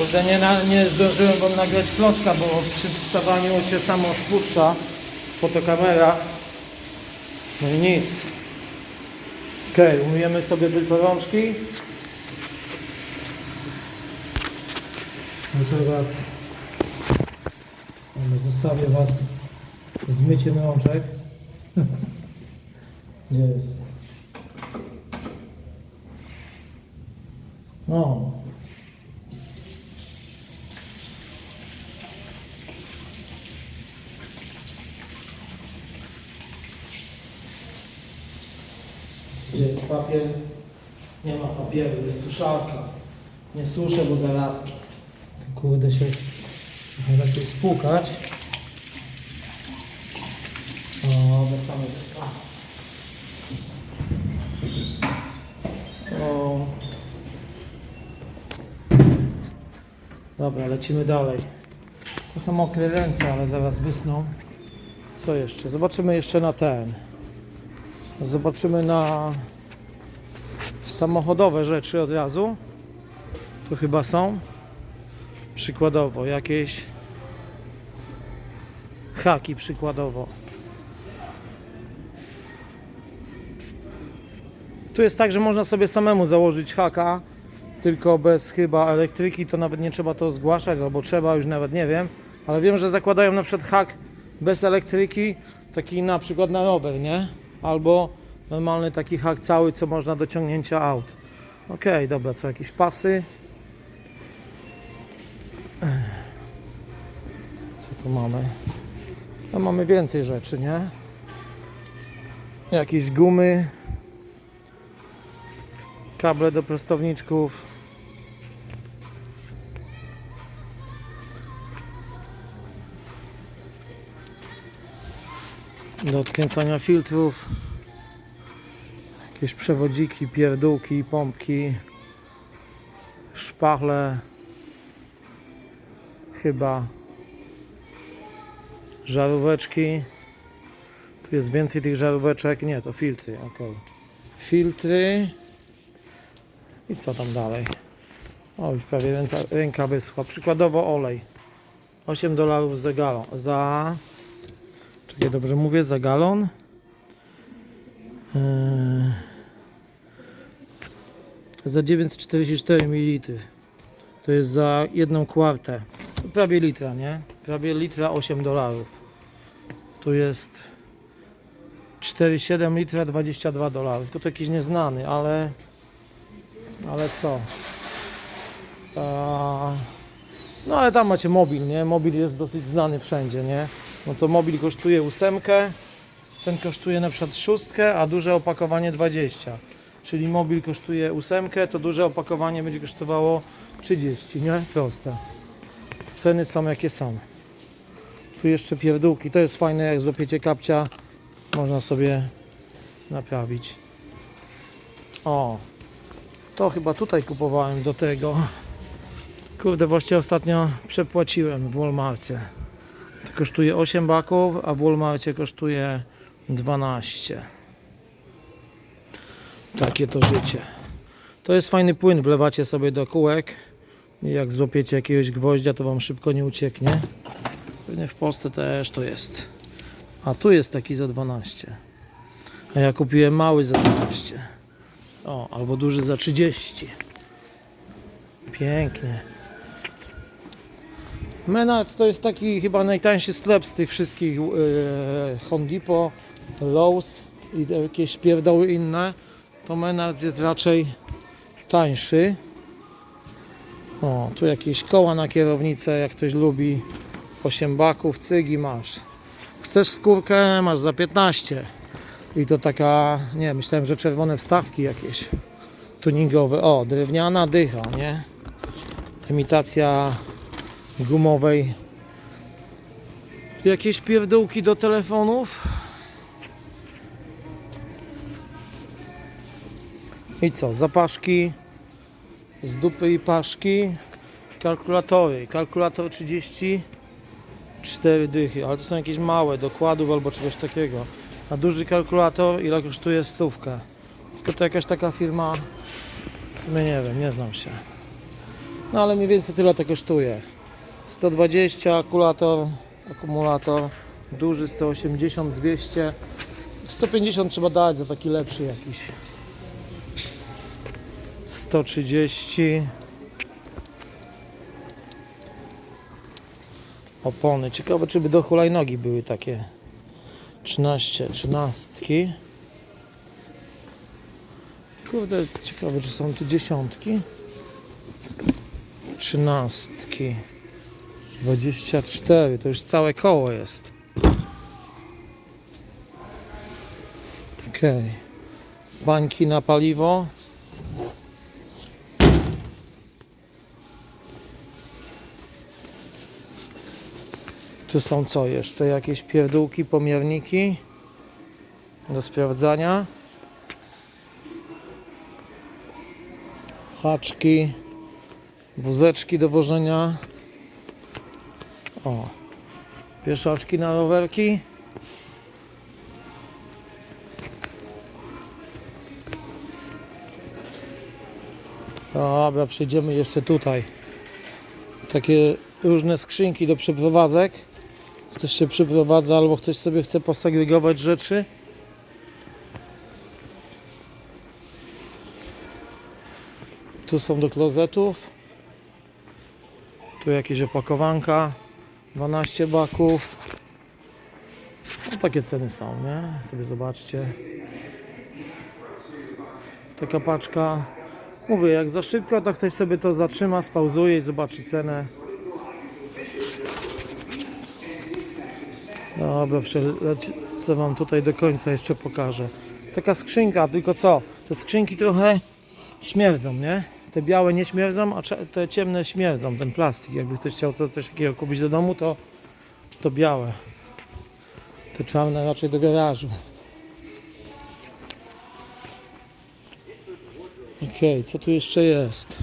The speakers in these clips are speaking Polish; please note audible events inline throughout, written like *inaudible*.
Kurde, nie, na, nie zdążyłem wam nagrać klocka, bo przy wstawaniu się samo spuszcza fotokamera. No i nic. Okej, umyjemy sobie tylko rączki. Muszę was... Zostawię was z myciem rączek. *laughs* Jest? No. Gdzie jest papier? Nie ma papieru, jest suszarka. Nie suszę, bo zarazki. Kurde się trochę lepiej spłukać. O, bez samej wystawy. O. Dobra, lecimy dalej. Trochę mokre ręce, ale zaraz wysną. Co jeszcze? Zobaczymy jeszcze na ten. Zobaczymy na samochodowe rzeczy od razu. Tu chyba są. Przykładowo jakieś haki przykładowo. Tu jest tak, że można sobie samemu założyć haka, tylko bez chyba elektryki, to nawet nie trzeba to zgłaszać, albo trzeba, już nawet nie wiem, ale wiem, że zakładają na przykład hak bez elektryki, taki na przykład na rower, nie? Albo normalny taki hak cały, co można do ciągnięcia aut. Okej, dobra, co jakieś pasy? Co tu mamy? No mamy więcej rzeczy, nie? Jakieś gumy, kable do prostowniczków. Do odkręcania filtrów. Jakieś przewodziki, pierdółki, pompki, szpachle. Chyba żaróweczki. Tu jest więcej tych żaróweczek. Nie, to filtry, ok. Filtry. I co tam dalej? O, już prawie ręka, ręka wyschła. Przykładowo olej. 8 dolarów za galon. Za... Czekaj, dobrze mówię? Za galon? Eee, za 944 ml. To jest za jedną kwartę. Prawie litra, nie? Prawie litra 8 dolarów. Tu jest 4,7 litra 22 dolarów. To jakiś nieznany, ale ale co? A, no ale tam macie mobil, nie? Mobil jest dosyć znany wszędzie, nie? No to mobil kosztuje ósemkę, ten kosztuje na przykład szóstkę, a duże opakowanie 20. Czyli mobil kosztuje ósemkę, to duże opakowanie będzie kosztowało 30, nie? Proste. Ceny są jakie są. Tu jeszcze pierdółki. To jest fajne, jak złapiecie kapcia, można sobie naprawić. O, to chyba tutaj kupowałem do tego. Kurde, właśnie ostatnio przepłaciłem w Walmarcie. Kosztuje 8 baków, a w Walmarcie kosztuje 12. Takie to życie. To jest fajny płyn, wlewacie sobie do kółek jak złapiecie jakiegoś gwoździa, to wam szybko nie ucieknie. Pewnie w Polsce też to jest. A tu jest taki za 12. A ja kupiłem mały za 12. O, albo duży za 30. Pięknie. Menards to jest taki chyba najtańszy sklep z tych wszystkich e, Home Depot, Lowe's i jakieś pierdoły inne. To Menards jest raczej tańszy. O, tu jakieś koła na kierownicę, jak ktoś lubi. 8 baków, cygi masz. Chcesz skórkę? Masz za 15. I to taka, nie, myślałem, że czerwone wstawki jakieś tuningowe. O, drewniana dycha, nie? Imitacja gumowej. Jakieś pierdółki do telefonów. I co? Zapaszki z dupy i paszki. Kalkulatory. Kalkulator 30. 4 dychy, ale to są jakieś małe dokładów albo czegoś takiego. A duży kalkulator ile kosztuje stówkę. Tylko to jakaś taka firma, w sumie nie wiem, nie znam się. No ale mniej więcej tyle to kosztuje. 120 akumulator, akumulator duży 180, 200. 150 trzeba dać za taki lepszy jakiś. 130. Opony. Ciekawe, czy by do hulajnogi były takie 13, 13. Kurde, ciekawe, czy są tu dziesiątki. Trzynastki. 24, to już całe koło jest. Okej. Bańki na paliwo. Tu są co jeszcze? Jakieś pierdółki, pomierniki do sprawdzania. Haczki, wózeczki do wożenia. O, pieszaczki na rowerki. Dobra, przejdziemy jeszcze tutaj. Takie różne skrzynki do przeprowadzek. Ktoś się przeprowadza albo ktoś sobie chce posegregować rzeczy. Tu są do klozetów. Tu jakieś opakowanka. 12 baków. No takie ceny są, nie? Sobie zobaczcie. Taka paczka. Mówię, jak za szybko, to ktoś sobie to zatrzyma, spauzuje i zobaczy cenę. Dobra, przelecę Wam tutaj do końca jeszcze pokażę. Taka skrzynka, tylko co? Te skrzynki trochę śmierdzą, nie? Te białe nie śmierdzą, a te ciemne śmierdzą, ten plastik. Jakby ktoś chciał co- coś takiego kupić do domu, to, to białe. Te czarne raczej do garażu. Okej, co tu jeszcze jest?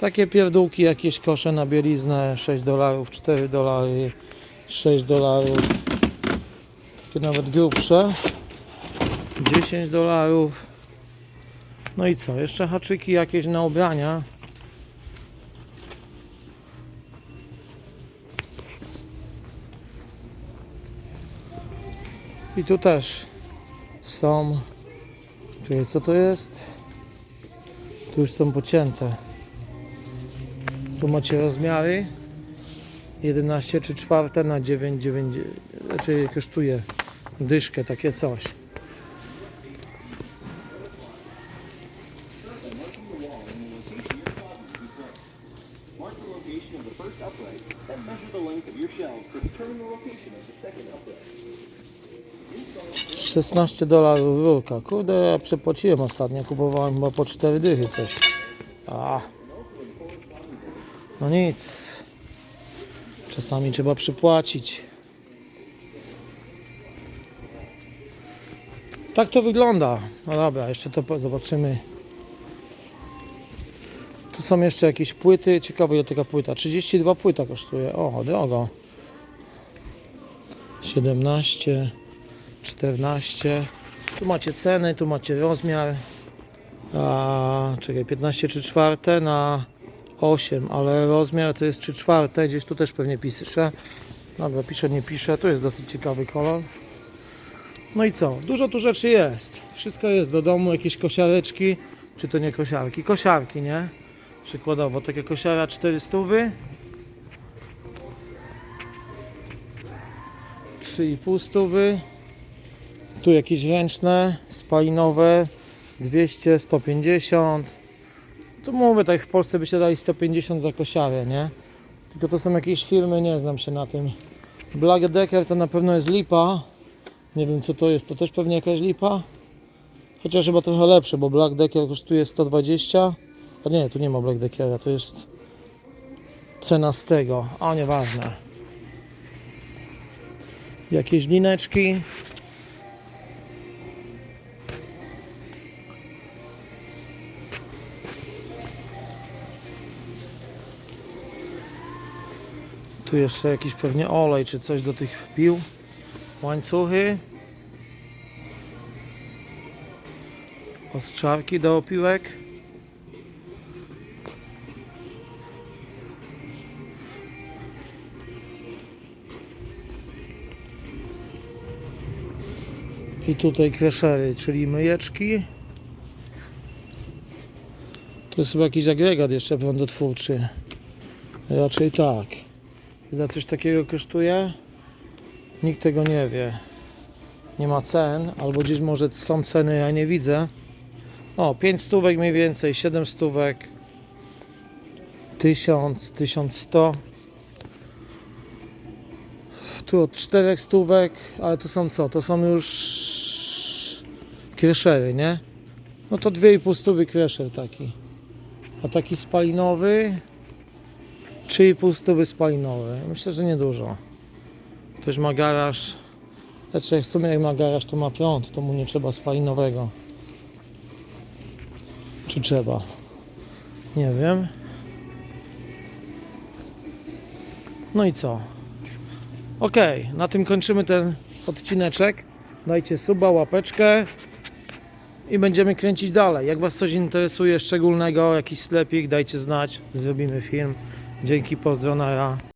Takie pierdółki, jakieś kosze na bieliznę, 6 dolarów, 4 dolary, 6 dolarów. Takie nawet grubsze. 10 dolarów. No i co? Jeszcze haczyki jakieś na ubrania. I tu też są. Czyli co to jest? Tu już są pocięte. Tu macie rozmiary. 11 czy 4 na 9, 9 znaczy kosztuje dyszkę, takie coś. 16 dolarów rurka. Kurde, ja przepłaciłem ostatnio, kupowałem chyba po 4 dychy coś. A. No nic. Czasami trzeba przypłacić. Tak to wygląda. No dobra, jeszcze to zobaczymy. Tu są jeszcze jakieś płyty. Ciekawe ile taka płyta. 32 płyta kosztuje. O, drogo. 17. 14. Tu macie ceny, tu macie rozmiar. A, czekaj, 15 czy 4 na 8, ale rozmiar to jest 3 czwarte, gdzieś tu też pewnie pisze. Dobra, pisze, nie pisze, to jest dosyć ciekawy kolor. No i co? Dużo tu rzeczy jest. Wszystko jest do domu, jakieś kosiareczki, czy to nie kosiarki? Kosiarki, nie? Przykładowo, takie kosiara 400. 3,5 stówy. Tu jakieś ręczne, spalinowe, 200, 150. Tu mówię, tak w Polsce by się dali 150 za kosiarę, nie? Tylko to są jakieś firmy, nie znam się na tym. Black Decker to na pewno jest lipa. Nie wiem co to jest, to też pewnie jakaś lipa. Chociaż chyba trochę lepsze, bo Black Decker kosztuje 120. A nie, tu nie ma Black Deckera, to jest cena z tego. A nieważne. Jakieś lineczki. Tu jeszcze jakiś pewnie olej czy coś do tych pił. Łańcuchy. Ostrzarki do opiłek. I tutaj kreszery, czyli myjeczki. To jest chyba jakiś agregat jeszcze prądotwórczy. Raczej tak. Ile coś takiego kosztuje? Nikt tego nie wie. Nie ma cen, albo gdzieś może są ceny, ja nie widzę. O, 5 stówek mniej więcej, 7 stówek. 1000, 1100. Tu od 4 stówek, ale to są co? To są już kreszery, nie? No to 2,5 stówy kreszer taki. A taki spalinowy 3,5 stówy spalinowy. Myślę, że niedużo. Ktoś ma garaż. Znaczy w sumie jak ma garaż to ma prąd, to mu nie trzeba spalinowego. Czy trzeba? Nie wiem. No i co? Ok, na tym kończymy ten odcineczek. Dajcie suba, łapeczkę i będziemy kręcić dalej. Jak Was coś interesuje szczególnego, jakiś sklepik, dajcie znać, zrobimy film. Dzięki, pozdro, nara.